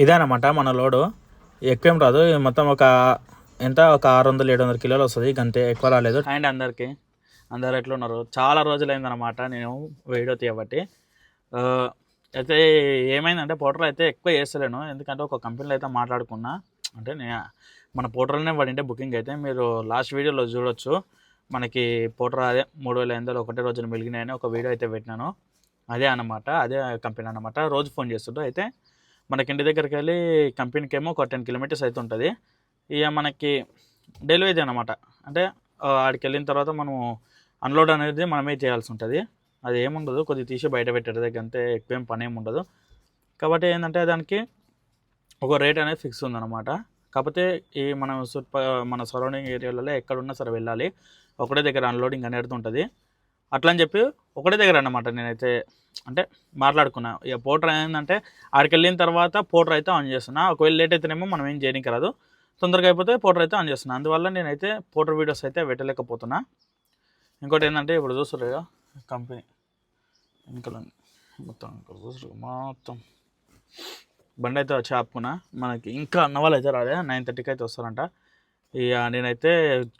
ఇదేనమాట మన లోడు. ఎక్కువేం రాదు. మొత్తం ఒక ఎంత? ఒక ఆరు వందలు ఏడు వందల కిలోలు వస్తుంది. అంతే ఎక్కువ రాలేదు. అండ్ అందరికీ అందరు ఎట్లా ఉన్నారు? చాలా రోజులైందనమాట నేను వీడియో తీయబట్టి. అయితే ఏమైందంటే పోటర్లు అయితే ఎక్కువ చేస్తలేను. ఎందుకంటే ఒక కంపెనీలో అయితే మాట్లాడుకున్నా. అంటే నేను మన పోటర్లోనే పడింటే బుకింగ్ అయితే మీరు లాస్ట్ వీడియోలో చూడొచ్చు. మనకి పోటర్ అదే మూడు వేల ఎనిమిది ఒకటే రోజున మిలిగినాయని ఒక వీడియో అయితే పెట్టినాను. అదే అన్నమాట. అదే కంపెనీ అనమాట రోజు ఫోన్ చేస్తుంటే అయితే మనకి ఇంటి దగ్గరికి వెళ్ళి కంపెనీకి ఏమో ఒక టెన్ కిలోమీటర్స్ అయితే ఉంటుంది ఇక మనకి డెలివరీ అనమాట అంటే ఆడికి వెళ్ళిన తర్వాత మనము అన్లోడ్ అనేది మనమే చేయాల్సి ఉంటుంది అది ఏముండదు కొద్దిగా తీసి బయట పెట్టేది అంతే ఎక్కువేం పని ఏమి ఉండదు కాబట్టి ఏంటంటే దానికి ఒక రేట్ అనేది ఫిక్స్ ఉందన్నమాట. కాకపోతే ఈ మనం మన సరౌండింగ్ ఏరియాలలో ఎక్కడున్నా సరే వెళ్ళాలి. ఒకటే దగ్గర అన్లోడింగ్ అనేది ఉంటుంది. అట్లా అని చెప్పి ఒకటే దగ్గర అన్నమాట నేనైతే అంటే మాట్లాడుకున్నా. ఇక పోటర్ ఏంటంటే ఆడికి వెళ్ళిన తర్వాత పోటర్ అయితే ఆన్ చేస్తున్నా. ఒకవేళ లేట్ అయితేనేమో మనం ఏం చేయడానికి రాదు. తొందరగా అయిపోతే పోటర్ అయితే ఆన్ చేస్తున్నా. అందువల్ల నేనైతే పోటర్ వీడియోస్ అయితే పెట్టలేకపోతున్నా. ఇంకోటి ఏంటంటే ఇప్పుడు చూస్తారు కదా కంపెనీ. ఇంకా మొత్తం ఇక్కడ చూస్తారు మొత్తం. బండి అయితే వచ్చి ఆపుకున్నా. మనకి ఇంకా అన్న వాళ్ళు అయితే రాలే. నైన్ థర్టీకి అయితే వస్తారంట. ఇక నేనైతే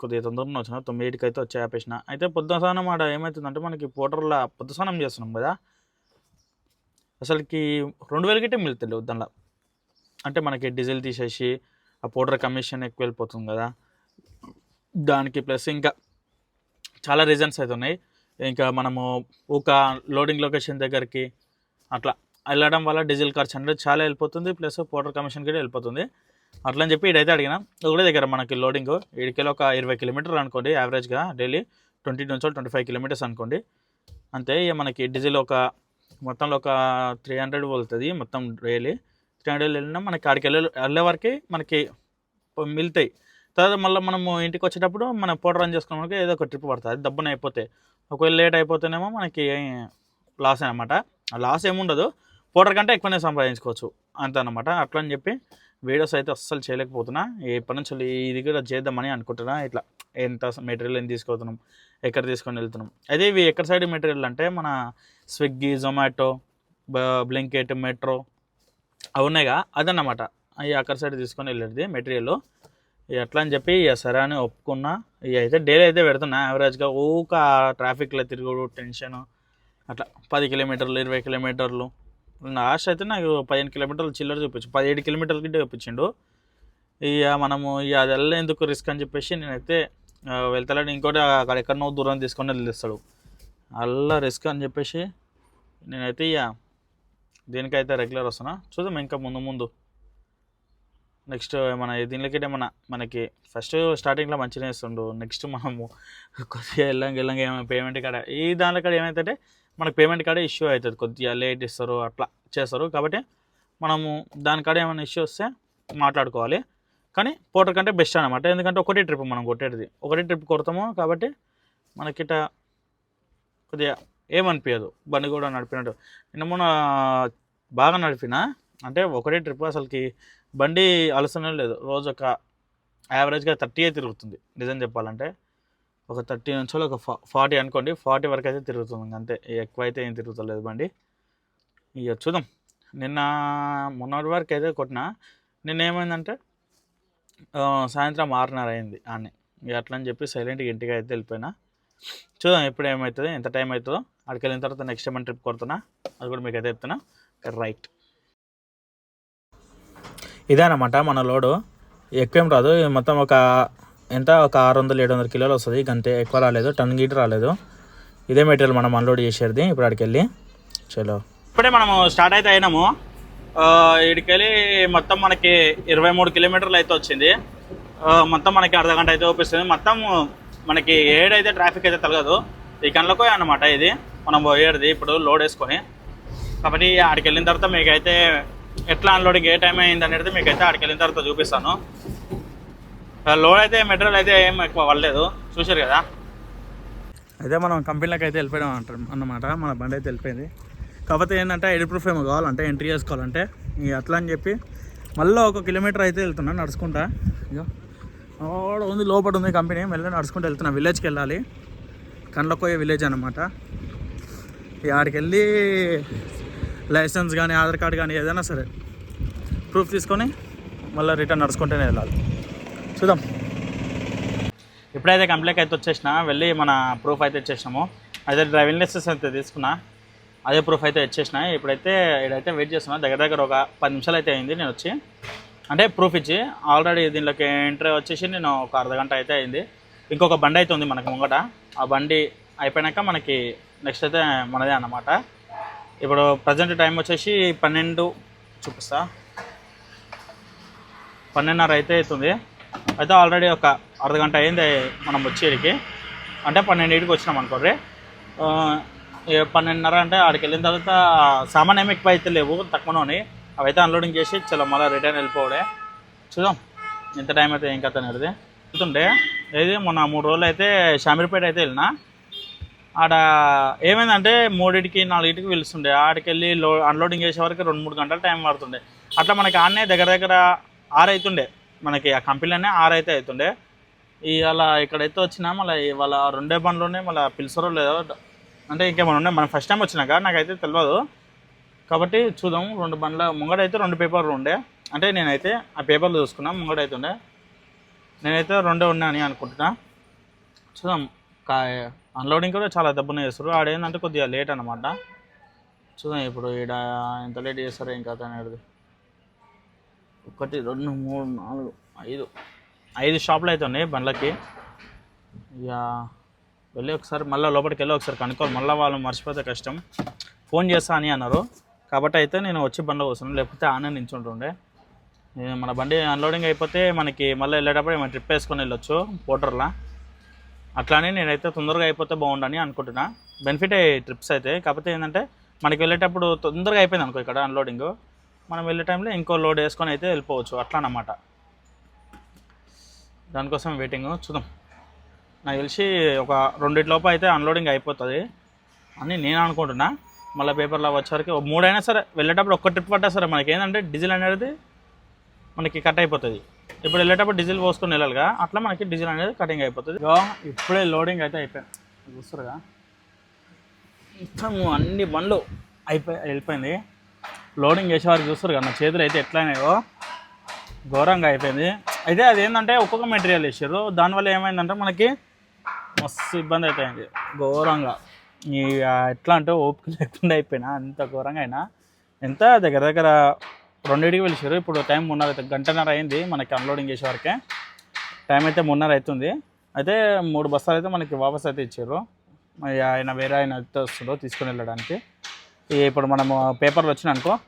కొద్దిగా తొందరగా వచ్చిన తొమ్మిదికి అయితే వచ్చి ఆపేసిన. అయితే పొద్దున స్నానం ఆడ ఏమవుతుందంటే మనకి పోటర్లో పొద్దు స్నానం చేస్తున్నాం కదా. అసలుకి రెండు వేల గిట్టే మిగులుతుంది దానిలో అంటే మనకి డీజిల్ తీసేసి ఆ పౌడర్ కమిషన్ ఎక్కువ వెళ్ళిపోతుంది కదా. దానికి ప్లస్ ఇంకా చాలా రీజన్స్ అయితే ఉన్నాయి. ఇంకా మనము ఒక లోడింగ్ లొకేషన్ దగ్గరికి అట్లా వెళ్ళడం వల్ల డీజిల్ ఖర్చు అనేది చాలా వెళ్ళిపోతుంది. ప్లస్ పౌడర్ కమిషన్ కూడా వెళ్ళిపోతుంది. అట్లా అని చెప్పి ఇడైతే అడిగిన. ఒకటే దగ్గర మనకి లోడింగ్. ఇడికెళ్ళి ఒక ఇరవై కిలోమీటర్లు అనుకోండి యావరేజ్గా డైలీ ట్వంటీ నుంచి ట్వంటీ ఫైవ్ కిలోమీటర్స్ అనుకోండి. అంతే ఇక మనకి డీజిల్ ఒక మొత్తంలో ఒక త్రీ హండ్రెడ్ వెళ్తుంది మొత్తం డైలీ. త్రీ హండ్రెడ్ వెళ్ళినా మనకి ఆడికి వెళ్ళే వెళ్ళే వరకు మనకి ప- మిగులుతాయి తర్వాత మళ్ళీ మనము ఇంటికి వచ్చేటప్పుడు మనం పౌడర్ రన్ చేసుకున్నాక ఏదో ఒక ట్రిప్ పడుతుంది అది దబ్బున అయిపోతే. ఒకవేళ లేట్ అయిపోతేనేమో మనకి లాస్ అనమాట. లాస్ ఏముండదు. పౌడర్ కంటే ఎక్కువనే సంపాదించుకోవచ్చు అంత అనమాట అట్లా అని చెప్పి వీడియోస్ అయితే అస్సలు చేయలేకపోతున్నా. ఎప్పటి నుంచి ఇది కూడా చేద్దామని అనుకుంటున్నా. ఇట్లా ఎంత మెటీరియల్ ఎంత తీసుకుపోతున్నాం ఎక్కడ తీసుకొని వెళ్తున్నాం. అయితే ఇవి ఎక్కడ సైడ్ మెటీరియల్ అంటే మన స్విగ్గీ జొమాటో బ్లింకెట్ మెట్రో అవి ఉన్నాయిగా అదన్నమాట. అవి అక్కడ సైడ్ తీసుకొని వెళ్ళేది మెటీరియల్. ఇక అట్లా అని చెప్పి ఇక సరే అని ఒప్పుకున్నా. ఇక అయితే డైలీ అయితే పెడుతున్నా. యావరేజ్గా ఊక ట్రాఫిక్లో తిరుగుడు టెన్షన్. అట్లా పది కిలోమీటర్లు ఇరవై కిలోమీటర్లు లాస్ట్ అయితే నాకు పదిహేను కిలోమీటర్లు చిల్లర చూపించు. పదిహేడు కిలోమీటర్ల గిట్టే చూపించిండు. ఇక మనము ఇక అది వెళ్ళేందుకు రిస్క్ అని చెప్పేసి నేనైతే వెళ్తాడని ఇంకోటి అక్కడ ఎక్కడనో దూరం తీసుకొని వెళ్ళిస్తాడు అల్లా రిస్క్ అని చెప్పేసి నేనైతే ఇక దీనికైతే రెగ్యులర్ వస్తున్నా చూద్దాం. ఇంకా ముందు ముందు నెక్స్ట్ మన దీనిలోకి మన మనకి ఫస్ట్ స్టార్టింగ్లో మంచిగా ఇస్తుండు నెక్స్ట్ మనము కొద్దిగా వెళ్ళంగా వెళ్ళంగా ఏమైనా పేమెంట్ కాడ. ఈ దానిలో కాడ ఏమవుతుందంటే మనకి పేమెంట్ కాడ ఇష్యూ అవుతుంది. కొద్దిగా లేట్ ఇస్తారు అట్లా చేస్తారు. కాబట్టి మనము దాని కాడ ఏమైనా ఇష్యూ వస్తే మాట్లాడుకోవాలి. కానీ పోటర్ కంటే బెస్ట్ అనమాట ఎందుకంటే ఒకటే ట్రిప్ మనం కొట్టేది. ఒకటే ట్రిప్ కొడతాము కాబట్టి మనకిట కొద్దిగా ఏమనిపించదు బండి కూడా నడిపినట్టు. నిన్న మొన్న బాగా నడిపినా అంటే ఒకటే ట్రిప్ అసలుకి బండి అలసనే లేదు. రోజు ఒక యావరేజ్గా థర్టీయే తిరుగుతుంది. నిజం చెప్పాలంటే ఒక థర్టీ నుంచి ఒక ఫార్టీ అనుకోండి ఫార్టీ వరకు అయితే తిరుగుతుంది. అంతే ఎక్కువ అయితే ఏం తిరుగుతలేదు బండి. ఇక చూద్దాం. నిన్న మొన్నటి వరకు అయితే కొట్టిన. నిన్న ఏమైందంటే సాయంత్రం ఆరున్నర అయింది అని ఇక అట్లా అని చెప్పి సైలెంట్గా ఇంటికి అయితే వెళ్ళిపోయినా. చూద్దాం ఎప్పుడు ఏమవుతుంది ఎంత టైం అవుతుందో అక్కడికి వెళ్ళిన తర్వాత నెక్స్ట్ ఏమైనా ట్రిప్ కొడుతున్నా అది కూడా మీకు అయితే చెప్తున్నా. రైట్. ఇదేనమాట మన లోడు. ఎక్కువేం రాదు. మొత్తం ఒక ఎంత? ఒక ఆరు వందలు ఏడు వందల కిలోలు వస్తుంది. అంతే ఎక్కువ రాలేదు. టన్ గీట రాలేదు. ఇదే మెటీరియల్ మనం అన్లోడ్ చేసేది ఇప్పుడు అక్కడికి వెళ్ళి చలో. ఇప్పుడే మనము స్టార్ట్ అయితే అయినాము. ఇక్కడికెళ్ళి మొత్తం మనకి ఇరవై మూడు కిలోమీటర్లు అయితే వచ్చింది. మొత్తం మనకి అర్ధ గంట అయితే చూపిస్తుంది మొత్తం మనకి ఏడైతే ట్రాఫిక్ అయితే తగలదు ఈ కళ్ళకో అనమాట ఇది. మనం పోయేది ఇప్పుడు లోడ్ వేసుకొని. కాబట్టి ఆడికి వెళ్ళిన తర్వాత మీకైతే ఎట్లా అన్లోడింగ్ ఏ టైం అయింది అనేది అయితే ఆడికెళ్ళిన వెళ్ళిన తర్వాత చూపిస్తాను. లోడ్ అయితే మెటీరియల్ అయితే ఏం ఎక్కువ పడలేదు. చూసారు కదా? అయితే మనం కంపెనీలకు అయితే వెళ్ళిపోయాం అంటారు అన్నమాట. మన బండి అయితే వెళ్ళిపోయింది. కాకపోతే ఏంటంటే ఐడి ప్రూఫ్ ఏమో కావాలంటే ఎంట్రీ చేసుకోవాలంటే ఇక అట్లా అని చెప్పి మళ్ళీ ఒక కిలోమీటర్ అయితే వెళ్తున్నా నడుచుకుంటా. ఇక ఉంది లోపల ఉంది కంపెనీ మళ్ళీ నడుచుకుంటూ వెళ్తున్నా విలేజ్కి వెళ్ళాలి. కండ్లకోయ విలేజ్ అనమాట ఇక ఆడికి వెళ్ళి లైసెన్స్ కానీ ఆధార్ కార్డ్ కానీ ఏదైనా సరే ప్రూఫ్ తీసుకొని మళ్ళీ రిటర్న్ నడుచుకుంటేనే వెళ్ళాలి. చూద్దాం. ఇప్పుడైతే కంప్లీట్ అయితే వచ్చేసిన వెళ్ళి మన ప్రూఫ్ అయితే ఇచ్చేసినాము. అయితే డ్రైవింగ్ లైసెన్స్ అయితే తీసుకున్నా అదే ప్రూఫ్ అయితే ఇచ్చేసిన. ఇప్పుడైతే ఇక్కడైతే వెయిట్ చేస్తున్నా. దగ్గర దగ్గర ఒక పది నిమిషాలు అయితే అయింది నేను వచ్చి. అంటే ప్రూఫ్ ఇచ్చి ఆల్రెడీ దీనిలోకి ఎంట్రీ వచ్చేసి నేను ఒక అర్ధ గంట అయితే అయింది. ఇంకొక బండి అయితే ఉంది మనకు ముంగట. ఆ బండి అయిపోయాక మనకి నెక్స్ట్ అయితే మనదే అన్నమాట. ఇప్పుడు ప్రజెంట్ టైం వచ్చేసి పన్నెండు చూపిస్తా. పన్నెండున్నర అయితే అవుతుంది. అయితే ఆల్రెడీ ఒక అర్ధ గంట అయింది మనం వచ్చేడికి అంటే పన్నెండింటికి వచ్చినాం అనుకోండి. ఇక పన్నెండున్నర అంటే ఆడికి వెళ్ళిన తర్వాత సామాన్ ఏమి ఎక్కువ అయితే లేవు తక్కువనే అవైతే అన్లోడింగ్ చేసి చలో మళ్ళీ రిటర్న్ వెళ్ళిపోవడే. చూద్దాం. ఎంత టైం అయితే ఏం కథ అనేది. వెళ్తుంటే ఏది మొన్న మూడు రోజులు అయితే షామీర్పేట అయితే వెళ్ళినా. ఆడ ఏమైందంటే మూడింటికి నాలుగింటికి పిలుస్తుండే. ఆడికెళ్ళి లో అన్లోడింగ్ చేసే వరకు రెండు మూడు గంటలు టైం పడుతుండే. అట్లా మనకి ఆడనే దగ్గర దగ్గర ఆరు అవుతుండే మనకి ఆ కంపెనీలోనే ఆరు అయితే అవుతుండే ఇవాళ ఇక్కడైతే వచ్చినా మళ్ళీ ఇవాళ రెండే బండ్లోనే మళ్ళీ పిలిచారో లేదో అంటే ఇంకేమైనా ఉన్నాయి? మనం ఫస్ట్ టైం వచ్చినాక నాకైతే తెలియదు కాబట్టి చూద్దాం. రెండు బండ్ల ముంగడైతే అయితే రెండు పేపర్లు ఉండే. అంటే నేనైతే ఆ పేపర్లు చూసుకున్నా ముంగడైతే ఉండే నేనైతే రెండే ఉన్నాయని అని అనుకుంటున్నా. చూద్దాం. కా అన్లోడింగ్ కూడా చాలా దెబ్బనే చేస్తారు. ఆడేందంటే కొద్దిగా లేట్ అనమాట చూద్దాం ఇప్పుడు ఈడ ఎంత లేట్ చేస్తారో ఇంకా అనేది. ఒకటి రెండు మూడు నాలుగు ఐదు. ఐదు షాపులు అయితే ఉన్నాయి బండ్లకి. ఇక వెళ్ళి ఒకసారి మళ్ళీ లోపలికి వెళ్ళి ఒకసారి కనుక్కోవాలి. మళ్ళీ వాళ్ళు మర్చిపోతే కష్టం. ఫోన్ చేస్తా అని అన్నారు. కాబట్టి అయితే నేను వచ్చి బండ్లో వస్తున్నాను లేకపోతే ఆనే నించుంటుండే మన బండి అన్లోడింగ్ అయిపోతే మనకి మళ్ళీ వెళ్ళేటప్పుడు ఏమైనా ట్రిప్ వేసుకొని వెళ్ళొచ్చు పోటర్లా అట్లానే నేనైతే తొందరగా అయిపోతే బాగుండని అనుకుంటున్నా. బెనిఫిట్ ట్రిప్స్ అయితే. కాకపోతే ఏంటంటే మనకి వెళ్ళేటప్పుడు తొందరగా అయిపోయింది అనుకో ఇక్కడ అన్లోడింగ్ మనం వెళ్ళే టైంలో ఇంకో లోడ్ వేసుకొని అయితే వెళ్ళిపోవచ్చు. అట్లా అన్నమాట. దానికోసం వెయిటింగ్ చూద్దాం. నాకు తెలిసి ఒక రెండిట్లోపు అయితే అన్లోడింగ్ అయిపోతుంది అని నేను అనుకుంటున్నా. మళ్ళీ పేపర్లో వచ్చేసరికి మూడైనా సరే వెళ్ళేటప్పుడు ఒక్క ట్రిప్ పట్టా సరే మనకి ఏంటంటే డీజిల్ అనేది మనకి కట్ అయిపోతుంది. ఇప్పుడు వెళ్ళేటప్పుడు డీజిల్ పోసుకొని వెళ్ళాలిగా అట్లా మనకి డీజిల్ అనేది కటింగ్ అయిపోతుంది. ఇప్పుడే లోడింగ్ అయితే అయిపోయింది. చూస్తారుగా మొత్తం అన్ని బండ్లు అయిపోయి వెళ్ళిపోయింది. లోడింగ్ చేసేవారికి చూస్తారు కదా నా చేతులు అయితే ఎట్లయినాయో. ఘోరంగా అయిపోయింది. అయితే అది ఏంటంటే ఒక్కొక్క మెటీరియల్ వేసారు దానివల్ల ఏమైందంటే మనకి మస్తు ఇబ్బంది అయిపోయింది. ఘోరంగా. ఈ ఎట్లా అంటే ఓపిక లేకుండా అయిపోయినా అంత ఘోరంగా అయినా ఎంత దగ్గర దగ్గర రెండింటికి పిలిచారు. ఇప్పుడు టైం మూడున్నర అయితే గంటన్నర అయింది మనకి అన్లోడింగ్ చేసే వరకే. టైం అయితే మూడున్నర అవుతుంది. అయితే మూడు బస్తాలు అయితే మనకి వాపస్ అయితే ఇచ్చారు. ఆయన వేరే ఆయన అయితే వస్తుందో తీసుకుని వెళ్ళడానికి. ఇక ఇప్పుడు మనము పేపర్లు వచ్చిన అనుకో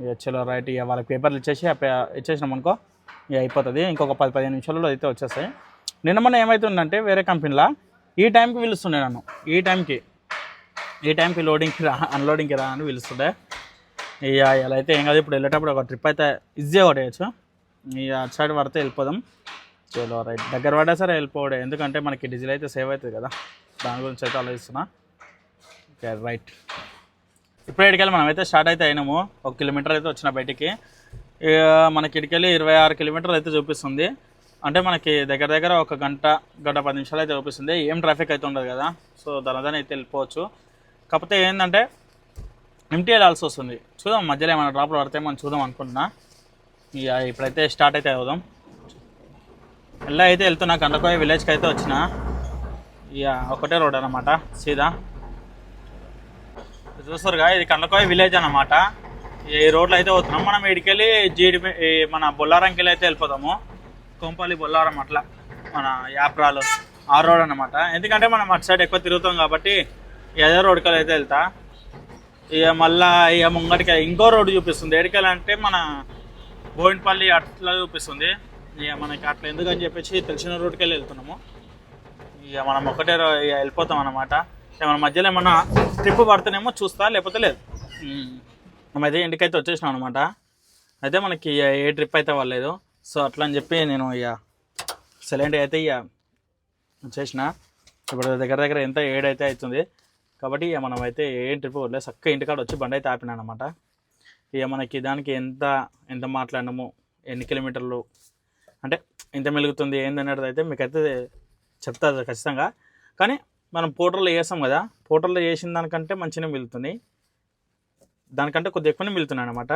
ఇక చలో రైట్ ఇక వాళ్ళకి పేపర్లు ఇచ్చేసి ఆ పే- ఇచ్చేసినాం అనుకో ఇక అయిపోతుంది. ఇంకొక పది పదిహేను నిమిషాలలో అయితే వచ్చేస్తాయి. నిన్న మొన్న ఏమవుతుందంటే వేరే కంపెనీలో ఈ టైంకి పిలుస్తుండే నన్ను. ఈ టైంకి ఈ టైంకి లోడింగ్కి రా అన్లోడింగ్కి రా అని పిలుస్తుండే. ఇక ఇలా అయితే ఏం కాదు ఇప్పుడు వెళ్ళేటప్పుడు ఒక ట్రిప్ అయితే ఈజీగా కొట్టేయచ్చు ఇక అటు సైడ్ పడితే వెళ్ళిపోదాం. చలో రైట్ దగ్గర పడ్డా సరే వెళ్ళిపోవడే ఎందుకంటే మనకి డీజిల్ అయితే సేవ్ అవుతుంది కదా. దాని గురించి అయితే ఆలోచిస్తున్నా. ఓకే రైట్ ఇప్పుడు ఇటుకెళ్ళి మనం అయితే స్టార్ట్ అయితే అయినాము. ఒక కిలోమీటర్ అయితే వచ్చిన బయటికి. ఇక మనకి ఇటుకెళ్ళి ఇరవై ఆరు కిలోమీటర్లు అయితే చూపిస్తుంది. అంటే మనకి దగ్గర దగ్గర ఒక గంట గంట పది నిమిషాలు అయితే చూపిస్తుంది. ఏం ట్రాఫిక్ అయితే ఉండదు కదా. సో దాని అయితే వెళ్ళిపోవచ్చు. కాకపోతే ఏంటంటే ఎంటీ వెళ్ళాల్సి వస్తుంది. చూద్దాం మధ్యలో ఏమైనా డ్రాప్లు పడితే మనం చూద్దాం అనుకుంటున్నా. ఇక ఇప్పుడైతే స్టార్ట్ అయితే అవుదాం. వెళ్ళా అయితే వెళ్తున్నా కండకోయ విలేజ్కి అయితే వచ్చిన. ఇక ఒకటే రోడ్ అనమాట సీదా. చూస్తారుగా ఇది కండకోయ విలేజ్ అనమాట ఈ రోడ్లో అయితే పోతున్నాం. మనం ఇడికెళ్ళి జీడి ఈ మన బొల్లారంకి వెళ్ళి అయితే వెళ్ళిపోతాము కొంపల్లి బొల్లారం అట్లా మన యాప్రాలు. ఆ రోడ్ అన్నమాట. ఎందుకంటే మనం అటు సైడ్ ఎక్కువ తిరుగుతాం కాబట్టి ఏదో రోడ్కి అయితే వెళ్తా. ఇక మళ్ళా ఇక ముంగటికి ఇంకో రోడ్డు చూపిస్తుంది. ఎడికెళ్ళి అంటే మన బోయినపల్లి అట్లా చూపిస్తుంది. ఇక మనకి అట్లా ఎందుకని చెప్పేసి తెలిసిన రోడ్కి వెళ్ళి వెళ్తున్నాము. ఇక మనం ఒకటే ఇక వెళ్ళిపోతాం అనమాట మన మధ్యలో ఏమన్నా ట్రిప్ పడితేనేమో చూస్తా లేకపోతే లేదు. ఉమ్. మేమైతే ఇంటికైతే వచ్చేసినాం అనమాట అయితే మనకి ఏ ట్రిప్ అయితే అవ్వలేదు సో అట్లా అని చెప్పి నేను ఇక సిలిండర్ అయితే ఇక వచ్చేసిన. ఇప్పుడు దగ్గర దగ్గర ఎంత ఏడైతే అవుతుంది. కాబట్టి ఇక మనం అయితే ఏం ట్రిప్ వదిలేదు చక్కగా ఇంటికాడ వచ్చి బండి అయితే ఆపినాను అనమాట ఇక మనకి దానికి ఎంత ఎంత మాట్లాడినాము ఎన్ని కిలోమీటర్లు అంటే ఎంత మెలుగుతుంది ఏందనేది అయితే మీకైతే చెప్తారు ఖచ్చితంగా. కానీ మనం పోటర్లో చేస్తాం కదా పోటర్లో చేసిన దానికంటే మంచిగా మిగులుతుంది. దానికంటే కొద్దిగా ఎక్కువనే మిగులుతున్నాయి అనమాట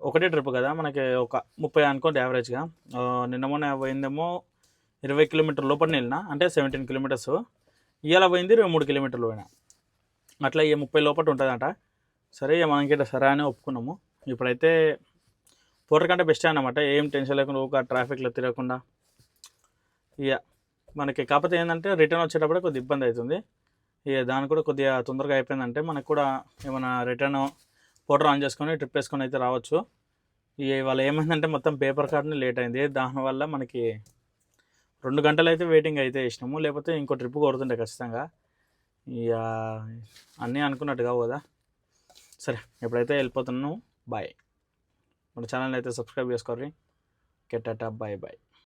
ఒకటే ట్రిప్ కదా మనకి ఒక ముప్పై అనుకోండి యావరేజ్గా నిన్న మొన్న పోయిందేమో ఇరవై కిలోమీటర్ లోపల వెళ్ళిన అంటే సెవెంటీన్ కిలోమీటర్స్. ఇవాళ పోయింది ఇరవై మూడు కిలోమీటర్లు పోయినా. అట్లా ఇక ముప్పై లోపల ఉంటుందట. సరే ఇక మనకి సరే అని ఒప్పుకున్నాము. ఇప్పుడైతే పోటర్ కంటే బెస్ట్ అనమాట ఏం టెన్షన్ లేకుండా ఒక ట్రాఫిక్లో తిరగకుండా. ఇక మనకి కాకపోతే ఏంటంటే రిటర్న్ వచ్చేటప్పుడు కొద్దిగా ఇబ్బంది అవుతుంది ఇక దాని కూడా కొద్దిగా తొందరగా అయిపోయిందంటే మనకు కూడా ఏమైనా రిటర్న్ పోటర్ ఆన్ చేసుకొని ట్రిప్ వేసుకొని అయితే రావచ్చు. ఇక ఇవాళ ఏమైందంటే మొత్తం పేపర్ కార్డ్ని లేట్ అయింది. దానివల్ల మనకి రెండు గంటలు అయితే వెయిటింగ్ అయితే వేసినాము. లేకపోతే ఇంకో ట్రిప్ కొడుతుండే ఖచ్చితంగా. ఇక అన్నీ అనుకున్నట్టు కావు కదా. సరే ఎప్పుడైతే వెళ్ళిపోతున్నాను బాయ్ మన ఛానల్ అయితే సబ్స్క్రైబ్ చేసుకోర్రి. కెట్టాటా బాయ్ బాయ్